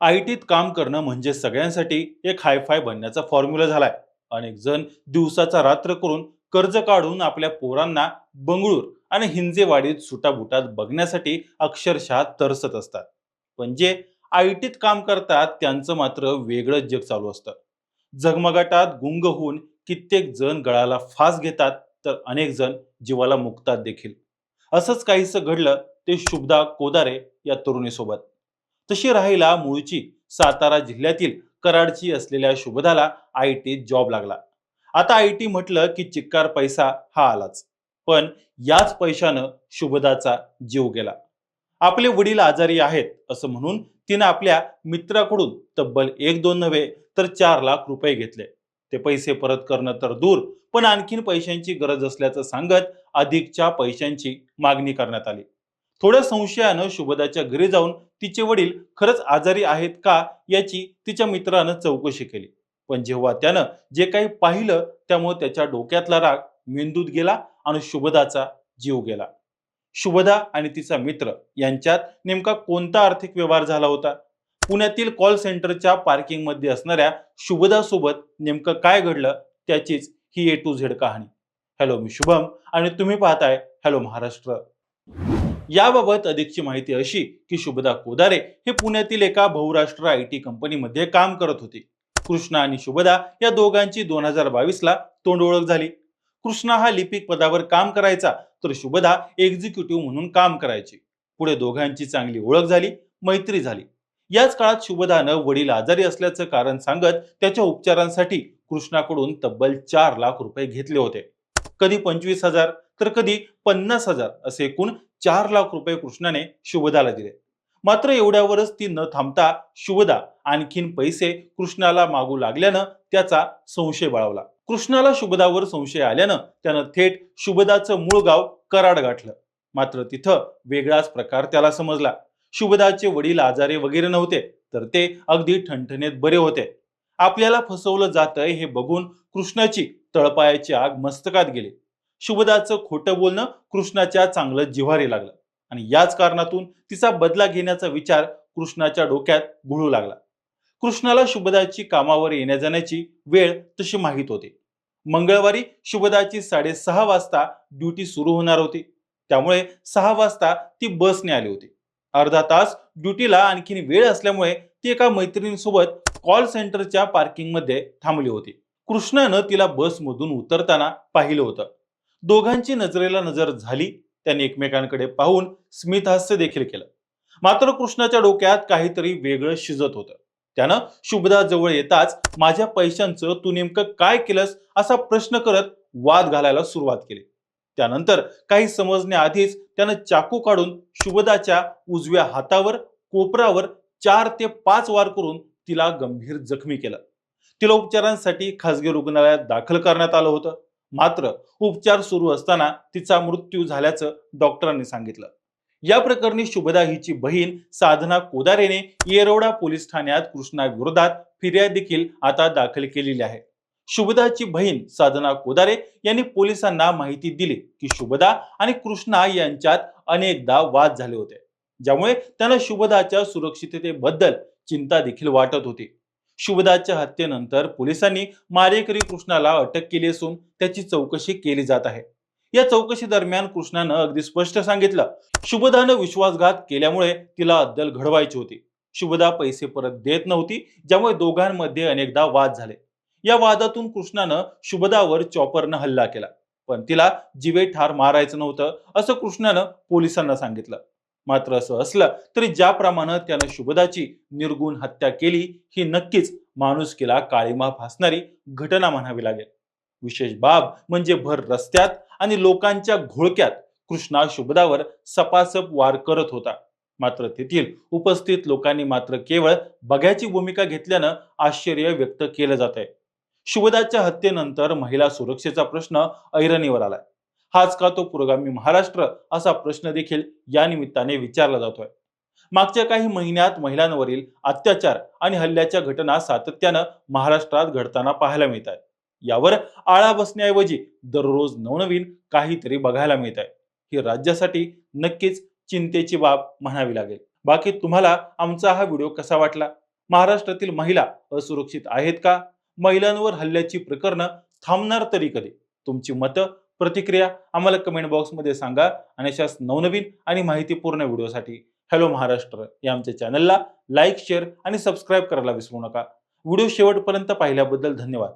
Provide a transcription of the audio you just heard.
I टीत काम करणं म्हणजे सगळ्यांसाठी एक हायफाय बनण्याचा फॉर्म्युला झालाय. अनेक जण दिवसाचा रात्र करून कर्ज काढून आपल्या पोरांना बंगळूर आणि हिंजेवाडीत सुटाबुटात बघण्यासाठी अक्षरशः तरसत असतात. म्हणजे पण जे आय टीत काम करतात त्यांचं मात्र वेगळंच जग चालू असतं. झगमगाटात गुंग होऊन कित्येक जण गळाला फास घेतात तर अनेक जण जीवाला मुक्तात देखील. असंच काहीसं घडलं ते शुभदा कोदारे या तरुणीसोबत. तशी राहिला मूळची. सातारा जिल्ह्यातील कराडची असलेल्या शुभदाला आय टीत जॉब लागला. आता आय टी म्हटलं की चिक्कार पैसा हा आलाच. पण याच पैशानं शुभदाचा जीव गेला. आपले वडील आजारी आहेत असं म्हणून तिनं आपल्या मित्राकडून तब्बल एक दोन नव्हे तर चार लाख रुपये घेतले. ते पैसे परत करणं तर दूर पण आणखीन पैशांची गरज असल्याचं सांगत अधिकच्या पैशांची मागणी करण्यात आली. थोड्या संशयानं शुभदाच्या घरी जाऊन तिचे वडील खरंच आजारी आहेत का याची तिच्या मित्रानं चौकशी केली. पण जेव्हा त्यानं जे काही पाहिलं त्यामुळे त्याच्या डोक्यातला राग मेंदूत गेला आणि शुभदाचा जीव गेला. शुभदा आणि तिचा मित्र यांच्यात नेमका कोणता आर्थिक व्यवहार झाला होता? पुण्यातील कॉल सेंटरच्या पार्किंगमध्ये असणाऱ्या शुभदासोबत नेमकं काय घडलं? त्याचीच ही ए टू झेड कहाणी. हॅलो मी शुभम आणि तुम्ही पाहताय हॅलो महाराष्ट्र. याबाबत अधिकची माहिती अशी की शुभदा कोदारे हे पुण्यातील एका बहुराष्ट्र आय टी कंपनीमध्ये काम करत होते. कृष्णा आणि शुभदा या दोघांची दोन हजार बावीसला तोंडओळख तोंड ओळख झाली. कृष्णा हा लिपिक पदावर काम करायचा तर शुभदा एक्झिक्युटिव्ह म्हणून काम करायची. पुढे दोघांची चांगली ओळख झाली मैत्री झाली. याच काळात शुभदानं वडील आजारी असल्याचं कारण सांगत त्याच्या उपचारांसाठी कृष्णाकडून तब्बल चार लाख रुपये घेतले होते. कधी पंचवीस हजार तर कधी पन्नास हजार असे एकूण चार लाख रुपये कृष्णाने शुभदाला दिले. मात्र एवढ्यावरच ती न थांबता शुभदा आणखीन पैसे कृष्णाला मागू लागल्यानं त्याचा संशय बळावला. कृष्णाला शुभदावर संशय आल्यानं त्यानं थेट शुभदाचं मूळ गाव कराड गाठलं. मात्र तिथं वेगळाच प्रकार त्याला समजला. शुभदाचे वडील आजारे वगैरे नव्हते तर ते अगदी ठणठणीत बरे होते. आपल्याला फसवलं जातंय हे बघून कृष्णाची तळपायाची आग मस्तकात गेली. शुभदाचं खोटं बोलणं कृष्णाच्या चांगलं जिव्हारी लागलं. आणि याच कारणातून तिचा बदला घेण्याचा विचार कृष्णाच्या डोक्यात घुळू लागला. कृष्णाला शुभदाची कामावर येण्या जाण्याची वेळ तशी माहीत होती. मंगळवारी शुभदाची साडेसहा वाजता ड्युटी सुरू होणार होती. त्यामुळे सहा वाजता ती बसने आली होती. अर्धा तास ड्युटीला आणखीन वेळ असल्यामुळे ती एका मैत्रिणीसोबत कॉल सेंटरच्या पार्किंगमध्ये थांबली होती. कृष्णानं तिला बसमधून उतरताना पाहिलं होतं. दोघांची नजरेला नजर झाली त्यांनी एकमेकांकडे पाहून स्मितहास्य देखील केलं. मात्र कृष्णाच्या डोक्यात काहीतरी वेगळं शिजत होतं. त्यानं शुभदा जवळ येताच माझ्या पैशांचं तू नेमकं काय केलंस? असा प्रश्न करत वाद घालायला सुरुवात केली. त्यानंतर काही समजण्याआधीच त्यानं चाकू काढून शुभदाच्या उजव्या हातावर कोपरावर चार ते पाच वार करून तिला गंभीर जखमी केलं. तिला उपचारांसाठी खासगी रुग्णालयात दाखल करण्यात आलं होतं. मात्र उपचार सुरू असताना तिचा मृत्यू झाल्याचं डॉक्टरांनी सांगितलं. या प्रकरणी शुभदा हिची बहीण साधना कोदारेने येरवडा पोलीस ठाण्यात कृष्णा विरोधात फिर्याद देखील आता दाखल केलेली आहे. शुभदाची बहीण साधना कोदारे यांनी पोलिसांना माहिती दिली की शुभदा आणि कृष्णा यांच्यात अनेकदा वाद झाले होते ज्यामुळे त्यांना शुभदाच्या सुरक्षिततेबद्दल चिंता देखील वाटत होती. शुभदाच्या हत्येनंतर पोलिसांनी मारेकरी कृष्णाला अटक केली असून त्याची चौकशी केली जात आहे. या चौकशी दरम्यान कृष्णानं अगदी स्पष्ट सांगितलं शुभदानं विश्वासघात केल्यामुळे तिला अद्दल घडवायची होती. शुभदा पैसे परत देत नव्हती ज्यामुळे दोघांमध्ये अनेकदा वाद झाले. या वादातून कृष्णानं शुभदावर चॉपरनं हल्ला केला पण तिला जिवे ठार मारायचं नव्हतं असं कृष्णानं पोलिसांना सांगितलं. मात्र असं असलं तरी ज्याप्रमाणे त्यानं शुभदाची निर्गुण हत्या केली ही नक्कीच माणुसकीला काळीमा फासणारी घटना म्हणावी लागेल. विशेष बाब म्हणजे भर रस्त्यात आणि लोकांच्या घोळक्यात कृष्णा शुभदावर सपासप वार करत होता. मात्र तेथील उपस्थित लोकांनी मात्र केवळ बघ्याची भूमिका घेतल्यानं आश्चर्य व्यक्त केलं जात आहे शुभदाच्या हत्येनंतर महिला सुरक्षेचा प्रश्न ऐरणीवर आलाय. हाच का तो पुरोगामी महाराष्ट्र असा प्रश्न देखील या निमित्ताने विचारला जातोय. मागच्या काही महिन्यात महिलांवरील अत्याचार आणि हल्ल्याच्या घटना सातत्यानं महाराष्ट्रात घडताना पाहायला मिळत आहेत यावर आळा बसण्याऐवजी दररोज नवनवीन काहीतरी बघायला मिळत आहे ही राज्यासाठी नक्कीच चिंतेची बाब म्हणावी लागेल. बाकी तुम्हाला आमचा हा व्हिडिओ कसा वाटला? महाराष्ट्रातील महिला असुरक्षित आहेत का? महिलांवर हल्ल्याची प्रकरणं थांबणार तरी कधी? तुमची मतं प्रतिक्रिया आम्हाला कमेंट बॉक्समध्ये सांगा. आणि अशाच नवनवीन आणि माहितीपूर्ण व्हिडिओसाठी हॅलो महाराष्ट्र या आमच्या चॅनलला लाईक शेअर आणि सबस्क्राईब करायला विसरू नका. व्हिडिओ शेवटपर्यंत पाहिल्याबद्दल धन्यवाद.